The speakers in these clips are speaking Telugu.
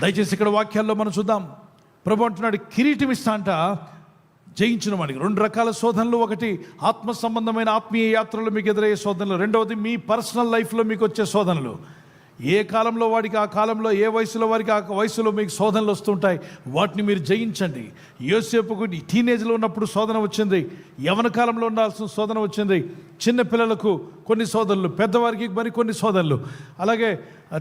దయచేసి ఇక్కడ వాక్యాల్లో మనం చూద్దాం. ప్రభు అంటున్నాడు కిరీటం ఇస్తా అంట జయించిన వాడికి. రెండు రకాల శోధనలు ఒకటి ఆత్మ సంబంధమైన ఆత్మీయ యాత్రలు మీకు ఎదురయ్యే శోధనలు రెండవది మీ పర్సనల్ లైఫ్లో మీకు వచ్చే శోధనలు. ఏ కాలంలో వాడికి ఆ కాలంలో ఏ వయసులో వారికి ఆ వయసులో మీకు శోధనలు వస్తుంటాయి వాటిని మీరు జయించండి. యోసేపుకు టీనేజ్లో ఉన్నప్పుడు శోధన వచ్చింది యవన కాలంలో ఉండాల్సిన శోధన వచ్చింది. చిన్న పిల్లలకు కొన్ని శోధనలు పెద్దవారికి మరి కొన్ని శోధనలు. అలాగే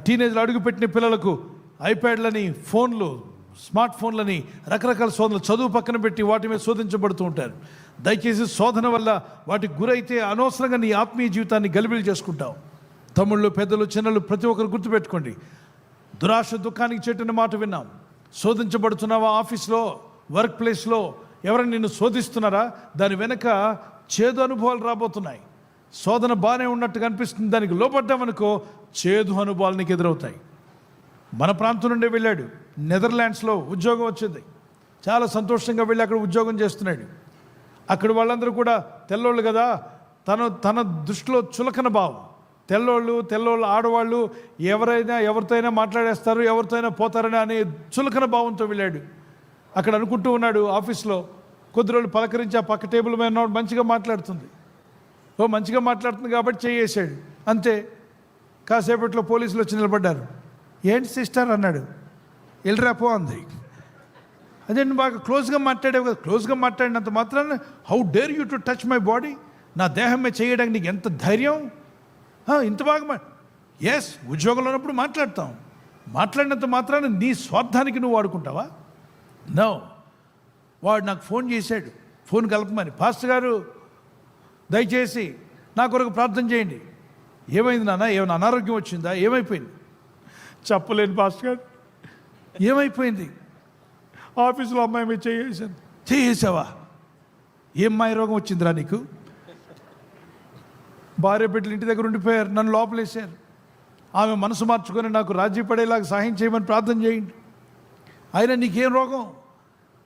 టీనేజ్లో అడుగుపెట్టిన పిల్లలకు ఐప్యాడ్లని ఫోన్లు స్మార్ట్ ఫోన్లని రకరకాల శోధనలు చదువు పక్కన పెట్టి వాటి మీద శోధించబడుతూ ఉంటారు. దయచేసి శోధన వల్ల వాటికి గురైతే అనవసరంగా నీ ఆత్మీయ జీవితాన్ని గలిబిలి చేసుకుంటావు. తమ్ముళ్ళు పెద్దలు చిన్నలు ప్రతి ఒక్కరు గుర్తుపెట్టుకోండి. దురాశ దుఃఖానికి చెట్టిన మాట విన్నాం. శోధించబడుతున్నావా ఆఫీస్లో వర్క్ ప్లేస్లో? ఎవరైనా నిన్ను శోధిస్తున్నారా? దాని వెనక చేదు అనుభవాలు రాబోతున్నాయి. శోధన బాగానే ఉన్నట్టుగా అనిపిస్తుంది. దానికి లోపడ్డామనుకో చేదు అనుభవాలు నీకు ఎదురవుతాయి. మన ప్రాంతం నుండే వెళ్ళాడు. నెదర్లాండ్స్లో ఉద్యోగం వచ్చింది. చాలా సంతోషంగా వెళ్ళి అక్కడ ఉద్యోగం చేస్తున్నాడు. అక్కడ వాళ్ళందరూ కూడా తెల్లోళ్ళు కదా తను తన దృష్టిలో చులకన భావం. తెల్లోళ్ళు తెల్లోళ్ళు ఆడవాళ్ళు ఎవరైనా ఎవరితో అయినా మాట్లాడేస్తారు ఎవరితో అయినా పోతారని అనే చులకన భావంతో వెళ్ళాడు. అక్కడ అనుకుంటూ ఉన్నాడు ఆఫీస్లో. కొద్ది రోజులు పలకరించి ఆ పక్క టేబుల్ మీద మంచిగా మాట్లాడుతుంది. ఓ మంచిగా మాట్లాడుతుంది కాబట్టి చేయేసాడు. అంతే. కాసేపట్లో పోలీసులు వచ్చి నిలబడ్డారు. ఏంటి సిస్టర్ అన్నాడు. వెళ్ళిరా పో అంది. అదే నువ్వు బాగా క్లోజ్గా మాట్లాడావు కదా క్లోజ్గా మాట్లాడినంత మాత్రాన how dare you to touch my body నా దేహమే చేయడానికి నీకు ఎంత ధైర్యం? ఇంత బాగా ఎస్ ఉద్యోగంలో ఉన్నప్పుడు మాట్లాడతాం. మాట్లాడినంత మాత్రాన నీ స్వార్థానికి నువ్వు వాడుకుంటావా? నో వాడు నాకు ఫోన్ చేశాడు. ఫోన్ కలపమని. పాస్టర్ గారు దయచేసి నా కొరకు ప్రార్థన చేయండి. ఏమైంది నాన్న? ఏమైనా అనారోగ్యం వచ్చిందా? ఏమైపోయింది? చెప్పలేను పాస్టర్ గారు. ఏమైపోయింది? ఆఫీసులో అమ్మాయి మీద చేసాను చేసావా ఏం మాయ రోగం వచ్చిందిరా నీకు? భార్య బిడ్డలు ఇంటి దగ్గర ఉండిపోయారు నన్ను లోపలేశారు. ఆమె మనసు మార్చుకొని నాకు రాజీ పడేలాగా సహాయం చేయమని ప్రార్థన చేయండి. అయినా నీకేం రోగం?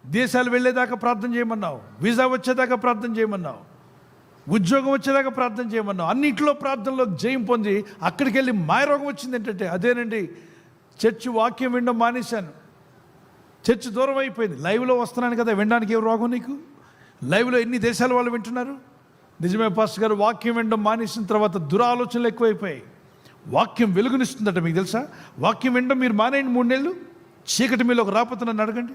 దేశాలు వెళ్ళేదాకా ప్రార్థన చేయమన్నావు వీసా వచ్చేదాకా ప్రార్థన చేయమన్నావు. ఉద్యోగం వచ్చేదాకా ప్రార్థన చేయమన్నాం అన్నింటిలో ప్రార్థనలో జయం పొంది అక్కడికి వెళ్ళి మాయ రోగం వచ్చింది ఏంటంటే అదేనండి చర్చి వాక్యం వినడం మానేశాను. చర్చ్ దూరం అయిపోయింది. లైవ్లో వస్తున్నాను కదా వినడానికి ఏం రోగం నీకు? లైవ్లో ఎన్ని దేశాల వాళ్ళు వింటున్నారు? నిజమే పాస్ గారు వాక్యం వినడం మానేసిన తర్వాత దురాలోచనలు ఎక్కువైపోయాయి. వాక్యం వెలుగునిస్తుందట మీకు తెలుసా? వాక్యం వినడం మీరు మానేయండి మూడు నెలలు. చీకటి మీలో ఒక రాకపోతే నన్ను అడగండి.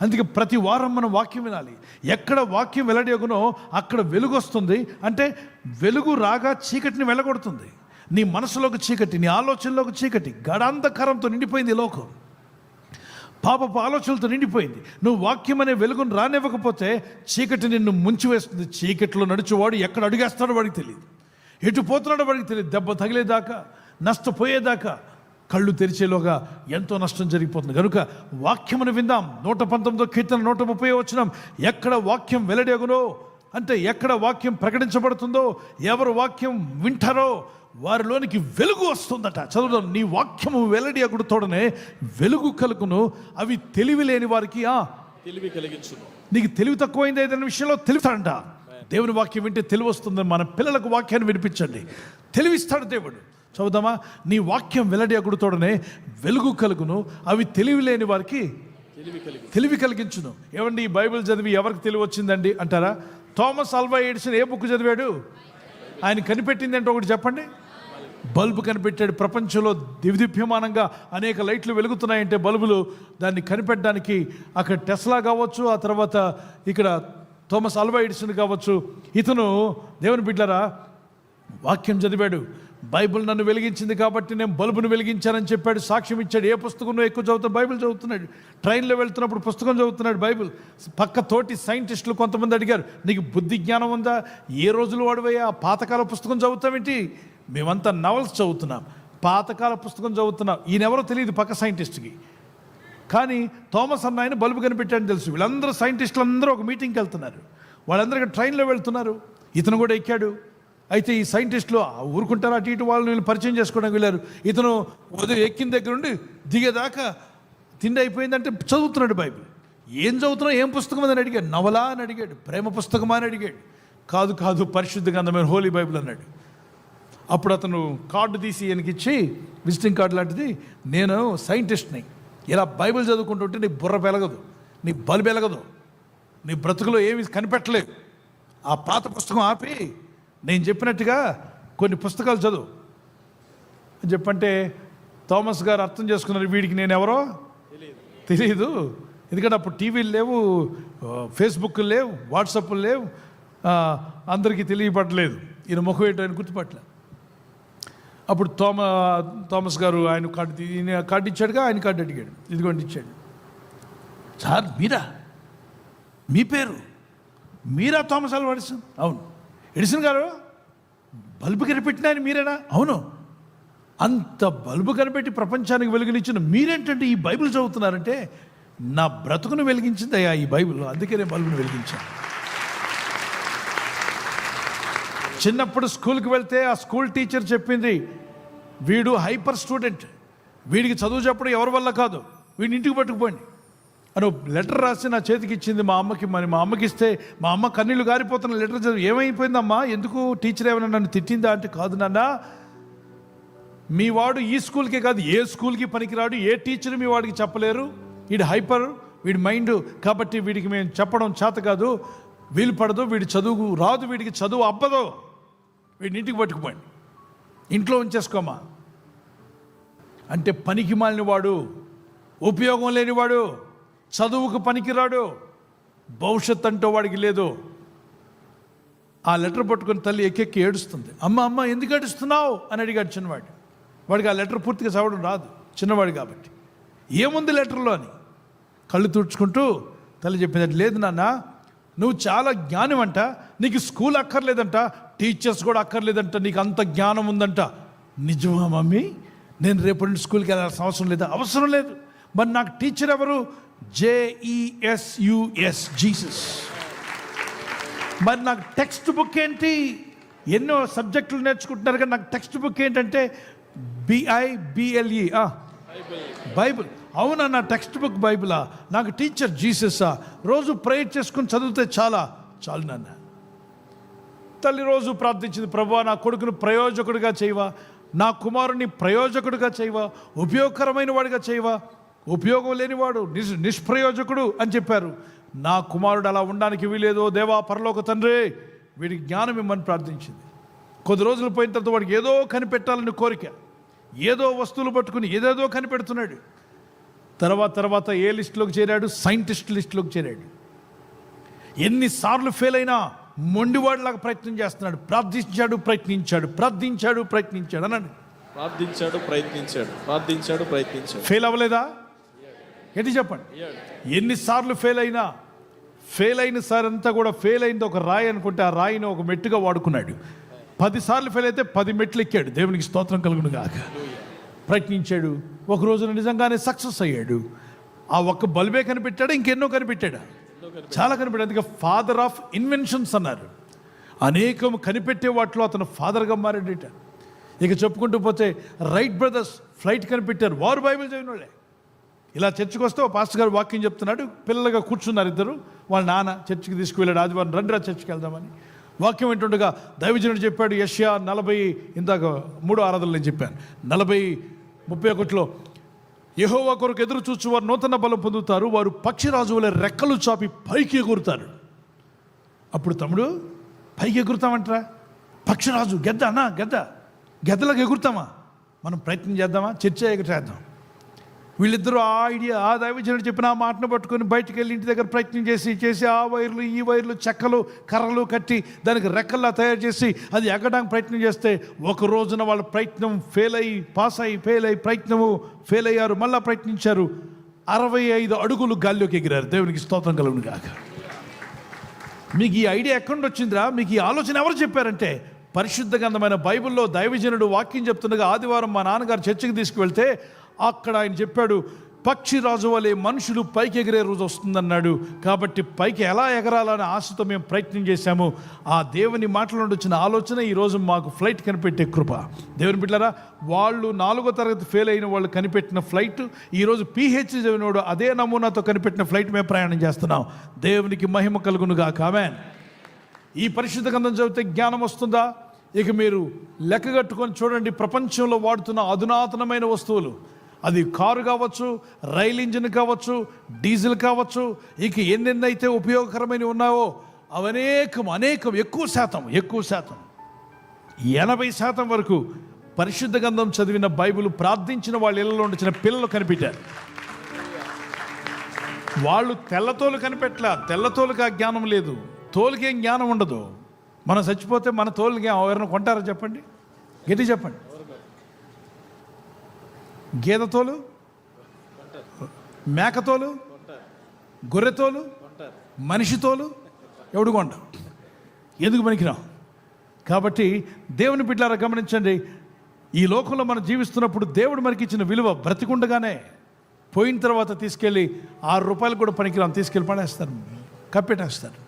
అందుకే ప్రతి వారం మనం వాక్యం వినాలి. ఎక్కడ వాక్యం వెల్లడియగునో అక్కడ వెలుగు వస్తుంది. అంటే వెలుగు రాగా చీకటిని వెళ్ళగొడుతుంది నీ మనసులోకి చీకటి నీ ఆలోచనలోకి చీకటి గడాంధకరంతో నిండిపోయింది లోకం. పాపపు ఆలోచనలతో నిండిపోయింది. నువ్వు వాక్యం అనే వెలుగును రానివ్వకపోతే చీకటి నిన్ను ముంచివేస్తుంది. చీకటిలో నడిచేవాడు ఎక్కడ అడుగేస్తాడో వాడికి తెలియదు ఎటు పోతున్నాడో వాడికి తెలియదు దెబ్బ తగిలేదాకా నష్టపోయేదాకా కళ్ళు తెరిచేలోగా ఎంతో నష్టం జరిగిపోతుంది. కనుక వాక్యమును విందాం. నూట పంతొమ్మిదో కీర్తన నూట ముప్పై వచ్చినాం ఎక్కడ వాక్యం వెల్లడేగునో అంటే ఎక్కడ వాక్యం ప్రకటించబడుతుందో ఎవరు వాక్యం వింటారో వారిలోనికి వెలుగు వస్తుందట. చదువుదాం. నీ వాక్యము వెల్లడి అగుడు తోడనే వెలుగు కలుగును. అవి తెలివి లేని వారికి ఆ తెలివి కలిగించును. నీకు తెలివి తక్కువైంది ఏదైనా విషయంలో? తెలివిస్తాడంట దేవుని వాక్యం వింటే తెలివి వస్తుంది మన పిల్లలకు వాక్యాన్ని వినిపించండి. తెలివిస్తాడు దేవుడు. చదువుదామా? నీ వాక్యం వెల్లడి వెలుగు కలుగును అవి తెలివి లేని వారికి తెలివి కలిగించును. ఏమండి ఈ బైబిల్ చదివి ఎవరికి తెలివి వచ్చిందండి అంటారా? థామస్ అల్వా ఎడిసన్ ఏ బుక్ చదివాడు? ఆయన కనిపెట్టింది అంటే ఒకటి చెప్పండి. బల్బు కనిపెట్టాడు. ప్రపంచంలో దివ్యమానంగా అనేక లైట్లు వెలుగుతున్నాయంటే బల్బులు దాన్ని కనిపెట్టడానికి అక్కడ టెస్లా కావచ్చు ఆ తర్వాత ఇక్కడ థామస్ అల్వా ఎడిసన్ కావచ్చు. ఇతను దేవుని బిడ్డరా వాక్యం చదివాడు. బైబిల్ నన్ను వెలిగించింది కాబట్టి నేను బల్బును వెలిగించానని చెప్పాడు సాక్ష్యం ఇచ్చాడు. ఏ పుస్తకంలో ఎక్కువ చదువుతాడు బైబిల్ చదువుతున్నాడు? ట్రైన్లో వెళ్తున్నప్పుడు పుస్తకం చదువుతున్నాడు బైబిల్. పక్క తోటి సైంటిస్టులు కొంతమంది అడిగారు నీకు బుద్ధి జ్ఞానం ఉందా? ఏ రోజులు వాడివయ్యా? ఆ పాతకాల పుస్తకం చదువుతామేంటి మేమంతా నవల్స్ చదువుతున్నాం. పాతకాల పుస్తకం చదువుతున్నాం. ఈయనెవరో తెలియదు పక్క సైంటిస్ట్కి. కానీ థామస్ అన్న ఆయన బల్బు కనిపెట్టాడని తెలుసు. వీళ్ళందరూ సైంటిస్టులు అందరూ ఒక మీటింగ్కి వెళ్తున్నారు. వాళ్ళందరికీ ట్రైన్లో వెళ్తున్నారు. ఇతను కూడా ఎక్కాడు. అయితే ఈ సైంటిస్టులు ఆ ఊరుకుంటారు అటు ఇటు వాళ్ళని వీళ్ళు పరిచయం చేసుకోవడానికి వెళ్ళారు. ఇతను ఉదయం ఎక్కిన దగ్గర నుండి దిగేదాకా తిండి అయిపోయిందంటే చదువుతున్నాడు బైబిల్. ఏం చదువుతున్నావు? ఏం పుస్తకం? అని అడిగాడు. నవలా? అని అడిగాడు. ప్రేమ పుస్తకమా? అని అడిగాడు. కాదు కాదు పరిశుద్ధ గ్రంథమైన హోలీ బైబిల్ అన్నాడు. అప్పుడు అతను కార్డు తీసి ఇచ్చి విజిటింగ్ కార్డు లాంటిది. నేను సైంటిస్ట్ని. ఇలా బైబిల్ చదువుకుంటుంటే నీ బుర్ర పెలగదు నీ బలు పెలగదు నీ బ్రతుకులో ఏమి కనిపెట్టలేదు. ఆ పాత పుస్తకం ఆపి నేను చెప్పినట్టుగా కొన్ని పుస్తకాలు చదువు. అని చెప్పంటే థామస్ గారు అర్థం చేసుకున్నారు వీడికి నేను ఎవరో? తెలియదు ఎందుకంటే అప్పుడు టీవీలు లేవు ఫేస్బుక్ లేవు వాట్సాప్ లేవు అందరికీ తెలియపడలేదు. ఈయన ముఖం ఏంటో ఆయన గుర్తుపట్టలే. అప్పుడు థోమ థామస్ గారు ఆయన కార్డు ఈయన కార్డు ఇచ్చాడుగా ఆయన కార్డు అడిగాడు. ఇదిగోండి ఇచ్చాడు. సార్ మీరా? మీ పేరు? మీరా థామస్ అల్వా ఎడిసన్ అవును. ఎడిసన్ గారు బల్బు కనిపెట్టిన ఆయన మీరేనా? అవును. అంత బల్బు కనిపెట్టి ప్రపంచానికి వెలుగునిచ్చిన మీరేంటంటే ఈ బైబిల్ చదువుతున్నారంటే నా బ్రతుకును వెలిగించింది అయ్యా ఈ బైబిల్. అందుకే నేను బల్బును వెలిగించాను. చిన్నప్పుడు స్కూల్కి వెళ్తే ఆ స్కూల్ టీచర్ చెప్పింది వీడు హైపర్ స్టూడెంట్. వీడికి చదువు చెప్పడం ఎవరి వల్ల కాదు. వీడిని ఇంటికి పట్టుకుపోండి. అని లెటర్ రాసి నా చేతికి ఇచ్చింది మా అమ్మకి మరి మా అమ్మకి ఇస్తే మా అమ్మ కన్నీళ్ళు గారిపోతున్న లెటర్ చదివి ఏమైపోయిందమ్మా? ఎందుకు టీచర్ ఏమైనా నన్ను తిట్టిందా అంటే కాదు నాన్న. మీ వాడు ఈ స్కూల్కే కాదు ఏ స్కూల్కి పనికిరాడు ఏ టీచర్ మీ వాడికి చెప్పలేరు. వీడి హైపర్ వీడి మైండ్ కాబట్టి వీడికి మేము చెప్పడం చేత కాదు. వీలు పడదు వీడి చదువు రాదు వీడికి చదువు అబ్బదు. వీడిని ఇంటికి పట్టుకుపోండి. ఇంట్లో ఉంచేసుకోమా. అంటే పనికి మాలిన వాడు ఉపయోగం లేనివాడు చదువుకు పనికిరాడు. భవిష్యత్ అంటూ వాడికి లేదు. ఆ లెటర్ పట్టుకొని తల్లి ఎక్కెక్కి ఏడుస్తుంది. అమ్మ అమ్మ ఎందుకు ఏడుస్తున్నావు? అని అడిగాడు చిన్నవాడు. వాడికి ఆ లెటర్ పూర్తిగా చదవడం రాదు. చిన్నవాడు కాబట్టి. ఏముంది లెటర్లో అని కళ్ళు తుడుచుకుంటూ తల్లి చెప్పింది లేదు నాన్న నువ్వు చాలా జ్ఞానం అంట నీకు స్కూల్ అక్కర్లేదంట. టీచర్స్ కూడా అక్కర్లేదంట. నీకు అంత జ్ఞానం ఉందంట. నిజమా మమ్మీ? నేను రేపటి నుండి స్కూల్కి వెళ్ళాల్సిన అవసరం లేదు. అవసరం లేదు. మరి నాకు టీచర్ ఎవరు? జేఈఎస్యుఎస్ జీసస్ మరి నాకు టెక్స్ట్ బుక్ ఏంటి? ఎన్నో సబ్జెక్టులు నేర్చుకుంటున్నారు కానీ నాకు టెక్స్ట్ బుక్ ఏంటంటే B I B L E Bible అవునా నా టెక్స్ట్ బుక్ బైబిలా నాకు టీచర్ జీసస్సా రోజు ప్రేయర్ చేసుకుని చదివితే చాలా. చాలు నాన్న. తల్లి రోజు ప్రార్థించింది ప్రభు నా కొడుకును ప్రయోజకుడిగా చేయవా? నా కుమారుని ప్రయోజకుడిగా చేయవా? ఉపయోగకరమైన వాడిగా చేయవా? ఉపయోగం లేనివాడు నిష్ నిష్ప్రయోజకుడు అని చెప్పారు. నా కుమారుడు అలా ఉండడానికి వీలేదో దేవా పరలోక తండ్రి వీడికి జ్ఞానం ఇమ్మని ప్రార్థించింది. కొద్ది రోజులు పోయిన తర్వాత వాడికి ఏదో కనిపెట్టాలని కోరిక. ఏదో వస్తువులు పట్టుకుని ఏదేదో కనిపెడుతున్నాడు. తర్వాత తర్వాత ఏ లిస్టులోకి చేరాడు? సైంటిస్ట్ లిస్టులోకి చేరాడు. ఎన్నిసార్లు ఫెయిల్ అయినా మొండివాడిలాగా ప్రయత్నం చేస్తున్నాడు. ప్రార్థించాడు ప్రయత్నించాడు ప్రార్థించాడు ప్రయత్నించాడు అన్నాడు. ప్రార్థించాడు ప్రయత్నించాడు ప్రార్థించాడు ప్రయత్నించాడు. ఫెయిల్ అవ్వలేదా? ఏంటి చెప్పండి? ఎన్నిసార్లు ఫెయిల్ అయినా ఫెయిల్ అయిన సార్ అంతా కూడా ఫెయిల్ అయింది ఒక రాయి అనుకుంటే ఆ రాయిని ఒక మెట్టుగా వాడుకున్నాడు. పదిసార్లు ఫెయిల్ అయితే పది మెట్లు ఎక్కాడు. దేవునికి స్తోత్రం కలుగును కాక ప్రయత్నించాడు. ఒక రోజున నిజంగానే సక్సెస్ అయ్యాడు. ఆ ఒక్క బల్బే కనిపెట్టాడు? ఇంకెన్నో కనిపెట్టాడు? చాలా కనిపెట్టాడు. అందుకే ఫాదర్ ఆఫ్ ఇన్వెన్షన్స్ అన్నారు. అనేకం కనిపెట్టే వాటిలో అతను ఫాదర్గా మారాడట. ఇక చెప్పుకుంటూ పోతే రైట్ బ్రదర్స్ ఫ్లైట్ కనిపెట్టారు. వారు బైబిల్ చదివిన వాళ్ళే ఇలా చర్చికి వస్తే ఒక పాస్టర్ గారు వాక్యం చెప్తున్నాడు. పిల్లలుగా కూర్చున్నారు ఇద్దరు. వాళ్ళ నాన్న చర్చికి తీసుకువెళ్ళాడు. ఆదివారం రండిరా చర్చికి వెళ్దామని. వాక్యం ఏంటుండగా దైవజనుడు చెప్పాడు యష్యా నలభై ఇందాక మూడో ఆరాధనలు నేను చెప్పాను. నలభై ముప్పై ఒకటిలో యెహోవా కొరకు ఎదురు చూచి వారు నూతన బలం పొందుతారు. వారు పక్షిరాజువుల రెక్కలు చాపి పైకి ఎగురుతారు. అప్పుడు తమ్ముడు పైకి ఎగురుతామంటరా? పక్షిరాజు గెద్ద అన్నా గెద్ద. గెద్దలకు ఎగురుతామా? మనం ప్రయత్నం చేద్దామా? చర్చ చేద్దాం వీళ్ళిద్దరూ ఆ ఐడియా ఆ దైవజనుడు చెప్పిన ఆ మాటను పట్టుకొని బయటికి వెళ్ళి ఇంటి దగ్గర ప్రయత్నం చేసి చేసి ఆ వైర్లు ఈ వైర్లు చెక్కలు కర్రలు కట్టి దానికి రెక్కల్లా తయారు చేసి అది ఎక్కడానికి ప్రయత్నం చేస్తే ఒక రోజున వాళ్ళ ప్రయత్నం ఫెయిల్ అయ్యి పాస్ అయ్యి ఫెయిల్ అయ్యి ప్రయత్నము ఫెయిల్ అయ్యారు. మళ్ళీ ప్రయత్నించారు. అరవై ఐదు అడుగులు గాల్లోకి ఎగిరారు. దేవునికి స్తోత్రం కలుగును కాక మీకు ఈ ఐడియా ఎక్కడి వచ్చిందిరా? మీకు ఈ ఆలోచన ఎవరు చెప్పారంటే పరిశుద్ధ గంధమైన బైబిల్లో దైవజనుడు వాక్యం చెప్తుండగా ఆదివారం మా నాన్నగారు చర్చకు తీసుకువెళ్తే అక్కడ ఆయన చెప్పాడు పక్షి రాజు వలె మనుషులు పైకి ఎగిరే రోజు వస్తుందన్నాడు. కాబట్టి పైకి ఎలా ఎగరాలని ఆశతో మేము ప్రయత్నం చేశాము. ఆ దేవుని మాటల నుండి వచ్చిన ఆలోచన ఈరోజు మాకు ఫ్లైట్ కనిపెట్టే కృప. దేవుని బిడ్డారా వాళ్ళు నాలుగో తరగతి ఫెయిల్ అయిన వాళ్ళు కనిపెట్టిన ఫ్లైట్ ఈరోజు పిహెచ్ చదివినోడు అదే నమూనాతో కనిపెట్టిన ఫ్లైట్ మేము ప్రయాణం చేస్తున్నాం. దేవునికి మహిమ కలుగునుగా కామెన్ ఈ పరిశుద్ధ గ్రంథం చదివితే జ్ఞానం వస్తుందా? ఇక మీరు లెక్కగట్టుకొని చూడండి ప్రపంచంలో వాడుతున్న అధునాతనమైన వస్తువులు. అది కారు కావచ్చు రైల్ ఇంజిన్ కావచ్చు డీజిల్ కావచ్చు ఇక ఎన్నెన్నైతే ఉపయోగకరమైనవి ఉన్నావో అవనేకం అనేకం ఎక్కువ శాతం ఎక్కువ శాతం. ఎనభై శాతం వరకు పరిశుద్ధ గంధం చదివిన బైబిల్ ప్రార్థించిన వాళ్ళ ఇళ్ళలో ఉండిచిన పిల్లలు కనిపెట్టారు. వాళ్ళు తెల్లతోలు కనిపెట్టలే తెల్లతోలుకి ఆ జ్ఞానం లేదు. తోలుకేం జ్ఞానం ఉండదు. మనం చచ్చిపోతే మన తోలుకి ఎవరైనా కొంటారా చెప్పండి? గట్టి చెప్పండి. గేదతోలు మేకతోలు గొర్రెతోలు మనిషితోలు ఎవడు కొంట? ఎందుకు పనికిరావు కాబట్టి దేవుని బిడ్డారా గమనించండి ఈ లోకంలో మనం జీవిస్తున్నప్పుడు దేవుడు మనకి ఇచ్చిన విలువ బ్రతికుండగానే పోయిన తర్వాత తీసుకెళ్ళి ఆరు రూపాయలు కూడా పనికిరాం తీసుకెళ్ళి పడేస్తారు. కప్పెట్టేస్తారు.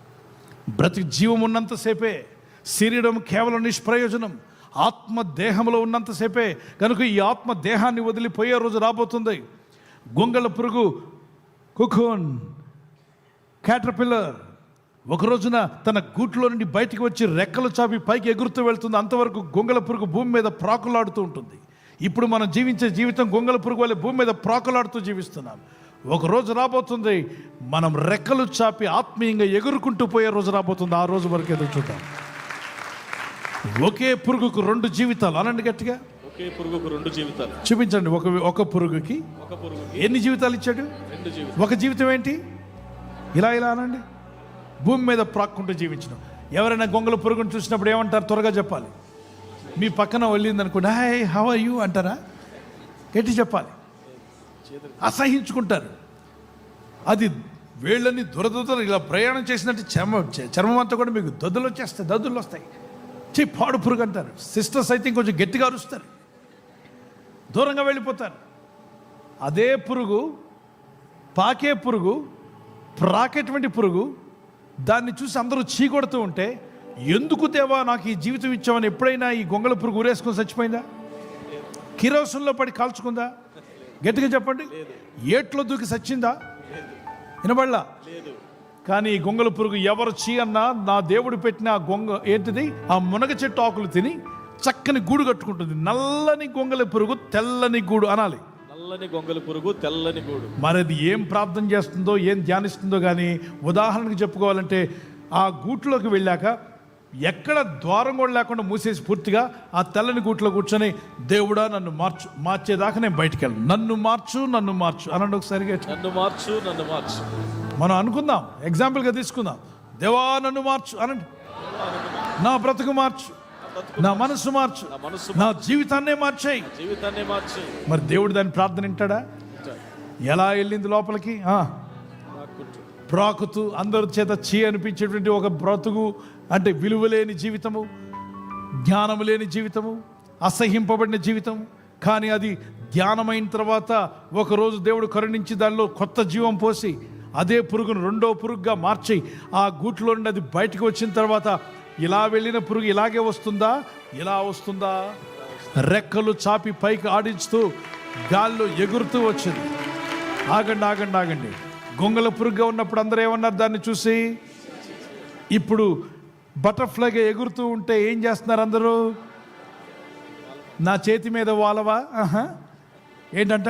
బ్రతికి జీవం ఉన్నంతసేపే శరీరం కేవలం నిష్ప్రయోజనం. ఆత్మ దేహంలో ఉన్నంతసేపే కనుక ఈ ఆత్మ దేహాన్ని వదిలిపోయే రోజు రాబోతుంది. గొంగళ పురుగు కుకోన్ క్యాటర్పిల్లర్ ఒక రోజున తన గూట్లో నుండి బయటికి వచ్చి రెక్కలు చాపి పైకి ఎగురుతూ వెళ్తుంది. అంతవరకు గొంగళ పురుగు భూమి మీద ప్రాకులాడుతూ ఉంటుంది. ఇప్పుడు మనం జీవించే జీవితం గొంగళ పురుగు వల్ల భూమి మీద ప్రాకులాడుతూ జీవిస్తున్నాం. ఒక రోజు రాబోతుంది. మనం రెక్కలు చాపి ఆత్మీయంగా ఎగురుకుంటూ పోయే రోజు రాబోతుంది. ఆ రోజు వరకు ఎదురు చూద్దాం. ఒకే పురుగుకు రెండు జీవితాలు. అనండి గట్టిగా. ఒకే పురుగుకు రెండు జీవితాలు. చూపించండి ఒక ఒక పురుగుకి ఒక పురుగు ఎన్ని జీవితాలు ఇచ్చాడు? రెండు జీవితాలు. ఒక జీవితం ఏంటి? ఇలా ఇలా అనండి. భూమి మీద ప్రాక్కుంటూ జీవించడం. ఎవరైనా గొంగల పురుగును చూసినప్పుడు ఏమంటారు? త్వరగా చెప్పాలి. మీ పక్కన వెళ్ళింది అనుకోండి హాయ్ హవ్ ఆర్ యూ? అంటారా? గట్టి చెప్పాలి. అసహించుకుంటారు. అది వేళ్ళని దురదొద్దలు ఇలా ప్రయాణం చేసినట్టు చర్మ చర్మం అంతా కూడా మీకు దద్దులు వచ్చేస్తాయి దద్దులు వస్తాయి. చీ పాడు పురుగు అంటారు సిస్టర్స్ అయితే ఇంకొంచెం గట్టిగా అరుస్తారు. దూరంగా వెళ్ళిపోతారు. అదే పురుగు పాకే పురుగు ప్రాకేటువంటి పురుగు దాన్ని చూసి అందరూ చీకొడుతూ ఉంటే ఎందుకు దేవా నాకు ఈ జీవితం ఇచ్చామని ఎప్పుడైనా ఈ గొంగళ పురుగు ఊరేసుకొని చచ్చిపోయిందా? కిరోసంలో పడి కాల్చుకుందా? గట్టిగా చెప్పండి. ఏట్లో దూకి చచ్చిందా వినబడలా? కానీ ఈ గొంగళ పురుగు ఎవరు చీ అన్నా నా దేవుడు పెట్టిన ఆ గొంగ ఏంటిది? ఆ మునగ చెట్టు ఆకులు తిని చక్కని గూడు కట్టుకుంటుంది. నల్లని గొంగళ పురుగు తెల్లని గూడు అనాలి. నల్లని గొంగలి పురుగు తెల్లని గూడు. మరి అది ఏం ప్రార్థన చేస్తుందో ఏం ధ్యానిస్తుందో కానీ ఉదాహరణకు చెప్పుకోవాలంటే ఆ గూట్లోకి వెళ్ళాక ఎక్కడ ద్వారం కూడా లేకుండా మూసేసి పూర్తిగా ఆ తెల్లని గూట్లో కూర్చొని దేవుడా నన్ను మార్చు మార్చేదాకా నేను బయటికి వెళ్ళను. నన్ను మార్చు నన్ను మార్చు అనండి ఒకసారి గట్టిగా. నన్ను మార్చు నన్ను మార్చు. మనం అనుకుందాం ఎగ్జాంపుల్గా తీసుకుందాం. దేవా నన్ను మార్చు అనండి. నా బ్రతుకు మార్చు నా మనసు మార్చు నా జీవితాన్నే మార్చేయి. జీవితాన్ని మార్చి మరి దేవుడు దాని ప్రార్థన వింటాడా? ఎలా వెళ్ళింది లోపలికి. ప్రాకుతూ. అందరి చేత చీ అనిపించేటువంటి ఒక బ్రతుకు అంటే విలువలేని జీవితము జ్ఞానము లేని జీవితము అసహింపబడిన జీవితం కానీ అది ధ్యానమైన తర్వాత ఒకరోజు దేవుడు కరుణించి దానిలో కొత్త జీవం పోసి అదే పురుగును రెండో పురుగుగా మార్చి ఆ గూట్లో నుండి అది బయటకు వచ్చిన తర్వాత ఇలా వెళ్ళిన పురుగు ఇలాగే వస్తుందా? ఇలా వస్తుందా? రెక్కలు చాపి పైకి ఆడించుతూ గాల్లో ఎగురుతూ వచ్చింది. ఆగండి ఆగండి ఆగండి. గొంగల పురుగుగా ఉన్నప్పుడు అందరూ ఏమన్నారు దాన్ని చూసి? ఇప్పుడు బటర్ఫ్లైగా ఎగురుతూ ఉంటే ఏం చేస్తున్నారు అందరూ? నా చేతి మీద వాలవా? ఏంటంట?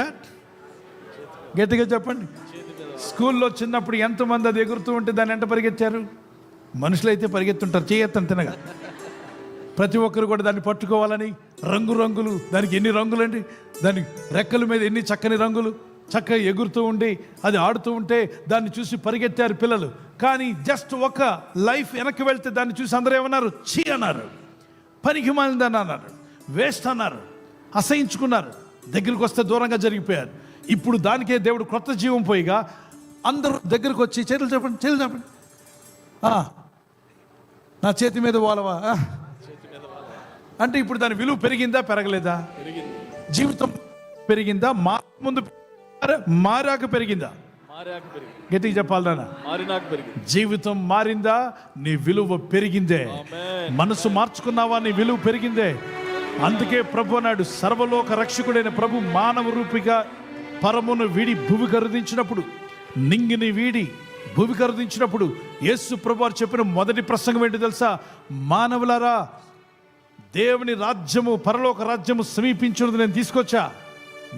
గట్టిగా చెప్పండి. స్కూల్లో చిన్నప్పుడు ఎంతమంది అది ఎగురుతూ ఉంటే దాన్ని ఎంత పరిగెత్తారు? మనుషులైతే పరిగెత్తుంటారు చేయెత్తని తినగా. ప్రతి ఒక్కరు కూడా దాన్ని పట్టుకోవాలని రంగు రంగులు దానికి ఎన్ని రంగులండి దాని రెక్కల మీద ఎన్ని చక్కని రంగులు చక్కగా ఎగురుతూ ఉండి అది ఆడుతూ ఉంటే దాన్ని చూసి పరిగెత్తారు పిల్లలు. కానీ జస్ట్ ఒక లైఫ్ వెనక్కి వెళ్తే దాన్ని చూసి అందరూ ఏమన్నారు? చీ అన్నారు. పనికి మాలిందని అన్నారు. వేస్ట్ అన్నారు. అసహించుకున్నారు. దగ్గరికి వస్తే దూరంగా జరిగిపోయారు. ఇప్పుడు దానికే దేవుడు కొత్త జీవం పోయిగా అందరూ దగ్గరకు వచ్చి చేతులు చెప్పండి చేతులు చెప్పండి. ఆ, నా చేతి మీద వాళ్ళవా. అంటే ఇప్పుడు దాని విలువ పెరిగిందా పెరగలేదా? పెరిగింది జీవితం పెరిగిందా మా ముందు మారా- మారాక పెరిగిందా? గట్టిగా చెప్పాలి నాన్న. జీవితం మారిందా నీ విలువ పెరిగిందే. మనసు మార్చుకున్నావా నీ విలువ పెరిగిందే. అందుకే ప్రభు అన్నాడు సర్వలోక రక్షకుడైన ప్రభు మానవ రూపిగా పరమును వీడి భూమి కరుదించినప్పుడు నింగిని వీడి భూమి కరుదించినప్పుడు యేసు ప్రభువారు చెప్పిన మొదటి ప్రసంగం ఏంటి తెలుసా? మానవులారా దేవుని రాజ్యము పరలోక రాజ్యము సమీపించినది నేను తీసుకొచ్చా.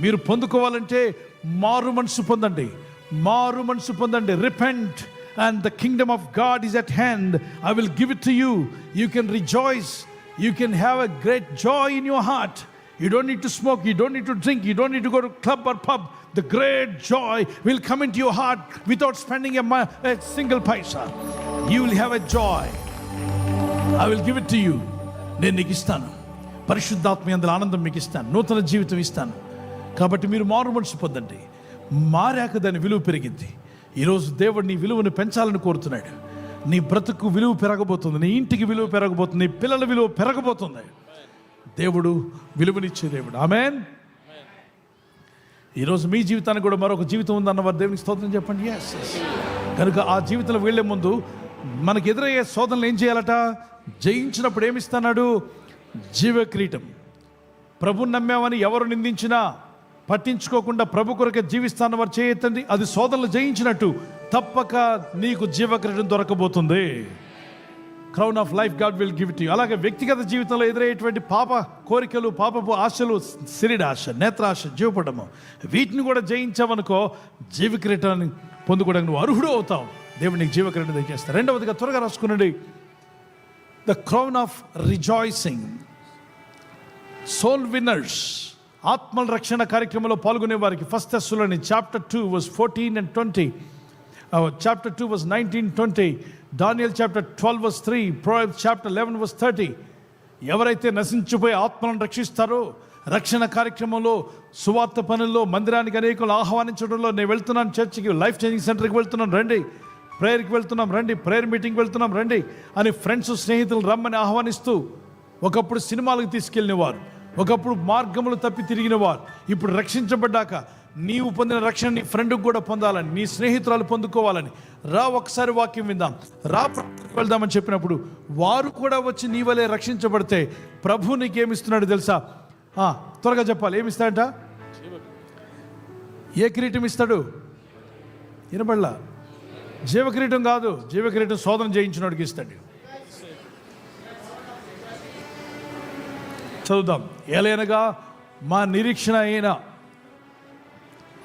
మీరు పొందుకోవాలంటే మారు మనసు పొందండి. మారు మనసు పొందండి. Repent and the kingdom of God is at hand I will give it to you you can rejoice you can have a great joy in your heart You don't need to smoke you don't need to drink you don't need to go to club or pub. The great joy will come into your heart without spending spending a single paisa. You will have a joy I will give it to you నేను నీకు ఇస్తాను. పరిశుద్ధాత్మ అందులో ఆనందం మీకు ఇస్తాను. నూతన జీవితం ఇస్తాను. కాబట్టి మీరు మారు మనసు పొందండి. మారాక దాని విలువ పెరిగింది. ఈరోజు దేవుడు నీ విలువను పెంచాలని కోరుతున్నాడు. నీ బ్రతుకు విలువ పెరగబోతుంది. నీ ఇంటికి విలువ పెరగబోతుంది. నీ పిల్లల విలువ పెరగబోతుంది. దేవుడు విలువనిచ్చే దేవుడు. ఆమెన్ ఈరోజు మీ జీవితానికి కూడా మరొక జీవితం ఉందన్న వారు దేవునికి స్తోత్రం చెప్పండి. ఎస్ కనుక ఆ జీవితంలో వెళ్ళే ముందు మనకు ఎదురయ్యే శోధనలు ఏం చేయాలట? జయించినప్పుడు ఏమిస్తున్నాడు? జీవ కిరీటం ప్రభు నమ్మామని ఎవరు నిందించినా పట్టించుకోకుండా ప్రభు కొరకే జీవిస్తాన్న వారు చేయొద్దండి. అది శోధనలు జయించినట్టు తప్పక నీకు జీవక్రీటం దొరకబోతుంది. Crown of life God will give to అలాగే వ్యక్తిగత జీవితంలో ఎదురయ్యేటువంటి పాప కోరికలు పాపపు ఆశలు శరీరాశ నేత్రాశ జీవపడము వీటిని కూడా జయించావనుకో జీవక్రీటాన్ని పొందుకోవడానికి నువ్వు అర్హుడు అవుతావు. దేవుడు నీకు జీవ దయచేస్తాడు రెండవదిగా త్వరగా రాసుకునండి. The crown of rejoicing soul winners ఆత్మల రక్షణ కార్యక్రమంలో పాల్గొనే వారికి first Thessalonians chapter two verse fourteen and twenty chapter two verse nineteen twenty Daniel chapter twelve verse three Proverbs chapter eleven verse thirty ఎవరైతే నశించిపోయి ఆత్మలను రక్షిస్తారో రక్షణ కార్యక్రమంలో సువార్త పనుల్లో మందిరానికి అనేకులు ఆహ్వానించడంలో నేను వెళ్తున్నాను చర్చికి లైఫ్ చేంజింగ్ సెంటర్కి వెళ్తున్నాను రండి. ప్రేయర్కి వెళ్తున్నాం రండి. ప్రేయర్ మీటింగ్కి వెళ్తున్నాం రండి. అని ఫ్రెండ్స్ స్నేహితులు రమ్మని ఆహ్వానిస్తూ ఒకప్పుడు సినిమాలకు తీసుకెళ్ళినవారు ఒకప్పుడు మార్గములు తప్పి తిరిగినవారు ఇప్పుడు రక్షించబడ్డాక నీవు పొందిన రక్షణ నీ ఫ్రెండ్కి కూడా పొందాలని నీ స్నేహితురాలు పొందుకోవాలని. రా ఒకసారి వాక్యం విందాం. రా వెళ్దామని చెప్పినప్పుడు వారు కూడా వచ్చి నీ వలే రక్షించబడితే ప్రభు నీకేమిస్తున్నాడు తెలుసా? త్వరగా చెప్పాలి. ఏమిస్తాడంట ఏ కిరీటం ఇస్తాడు? వినబడలా? జీవకిరీటం కాదు. జీవకిరీటం శోధన చేయించినోడికి ఇస్తాడు. చదువుదాం. ఏలైనగా మా నిరీక్షణ అయినా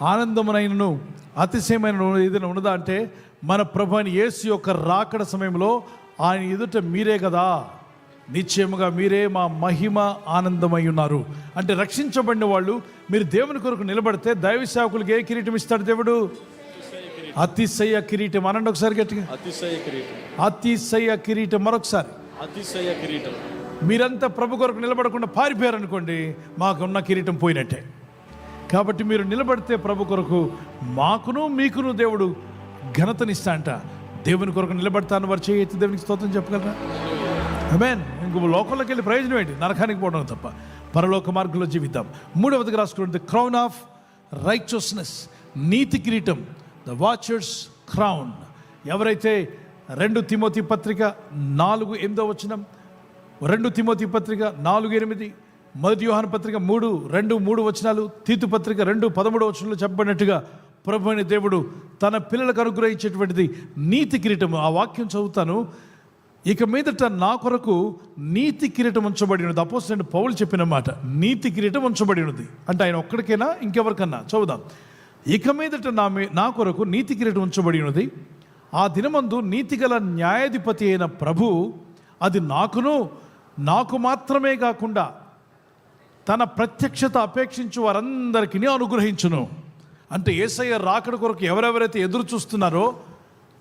ఆనందమునైనను అతిశయమైన ఏదైనా ఉన్నదా అంటే మన ప్రభు అయిన యేసు యొక్క రాకడ సమయంలో ఆయన ఎదుట మీరే కదా. నిశ్చయముగా మీరే మా మహిమ ఆనందమై ఉన్నారు. అంటే రక్షించబడిన వాళ్ళు మీరు దేవుని కొరకు నిలబడితే దైవ సేవకులకు ఏ కిరీటం ఇస్తాడు దేవుడు? అతిశయ కిరీటం. అనండి ఒకసారి గట్టిగా. అతిశయ కిరీటం. అతిశయ కిరీటం మరొకసారి. అతిశయ కిరీటం. మీరంతా ప్రభు కొరకు నిలబడకుండా పారిపోయారనుకోండి మాకున్న కిరీటం పోయినట్టే. కాబట్టి మీరు నిలబడితే ప్రభు కొరకు మాకును మీకును దేవుడు ఘనతనిస్తా అంట. దేవుని కొరకు నిలబడతాను వారు చేయొచ్చు దేవునికి స్తోత్రం చెప్పగలరా? అమేన్ ఇంకో లోకంలోకి వెళ్ళి ప్రయోజనం ఏంటి? నరకానికి పోవడం తప్ప. పరలోక మార్గంలో జీవితం మూడవదిగా రాసుకోండి ద క్రౌన్ ఆఫ్ రైచస్నెస్ నీతి కిరీటం. ద వాచర్స్ క్రౌన్ ఎవరైతే రెండు తిమోతి పత్రిక నాలుగు ఎనిమిదో వచనం రెండు తిమోతి పత్రిక నాలుగు ఎనిమిది మొదటి యోహాన పత్రిక మూడు రెండు మూడు వచనాలు తీతు పత్రిక రెండు పదమూడు వచనంలో చెప్పబడినట్టుగా ప్రభు దేవుడు తన పిల్లలకు అనుగ్రహించేటువంటిది నీతి కిరీటము. ఆ వాక్యం చదువుతాను. ఇక మీదట నా కొరకు నీతి కిరీటం ఉంచబడి ఉన్నది. అపోస్ నేను పౌలు చెప్పిన మాట నీతి కిరీటం ఉంచబడి ఉన్నది. అంటే ఆయన ఒక్కడికైనా? ఇంకెవరికన్నా? చదువుదాం. ఇక మీదట నా మీ నా కొరకు నీతి కిరీటం ఉంచబడి ఉన్నది. ఆ దినమందు నీతిగల న్యాయాధిపతి అయిన ప్రభు అది నాకును నాకు మాత్రమే కాకుండా తన ప్రత్యక్షత అపేక్షించు వారందరికీ అనుగ్రహించును. అంటే ఏసయ్య రాకడ కొరకు ఎవరెవరైతే ఎదురు చూస్తున్నారో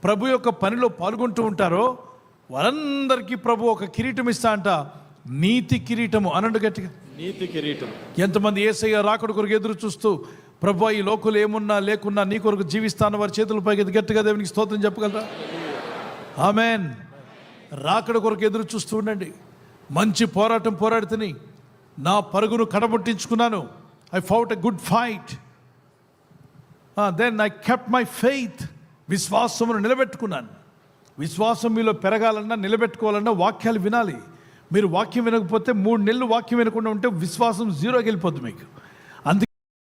ప్రభు యొక్క పనిలో పాల్గొంటూ ఉంటారో వారందరికీ ప్రభు ఒక కిరీటం ఇస్తా అంట. నీతి కిరీటము అనండు గట్టిగా. నీతి కిరీటం. ఎంతమంది ఏసయ్య రాకడ కొరకు ఎదురు చూస్తూ ప్రభు ఈ లోకులు ఏమున్నా లేకున్నా నీ కొరకు జీవిస్తాను వారి చేతుల పైకి గట్టిగా దేవునికి స్తోత్రం చెప్పగలరా? ఆమెన్. రాకడ కొరకు ఎదురు చూస్తూ ఉండండి. మంచి పోరాటం పోరాడుతుని నా పరుగును కడబుట్టించుకున్నాను I fought a good fight then I kept my faith విశ్వాసమును నిలబెట్టుకున్నాను. విశ్వాసం మీలో పెరగాలన్నా నిలబెట్టుకోవాలన్నా వాక్యాలు వినాలి. మీరు వాక్యం వినకపోతే మూడు నెలలు వాక్యం వినకుండా ఉంటే విశ్వాసం జీరోకి వెళ్ళిపోద్ది మీకు.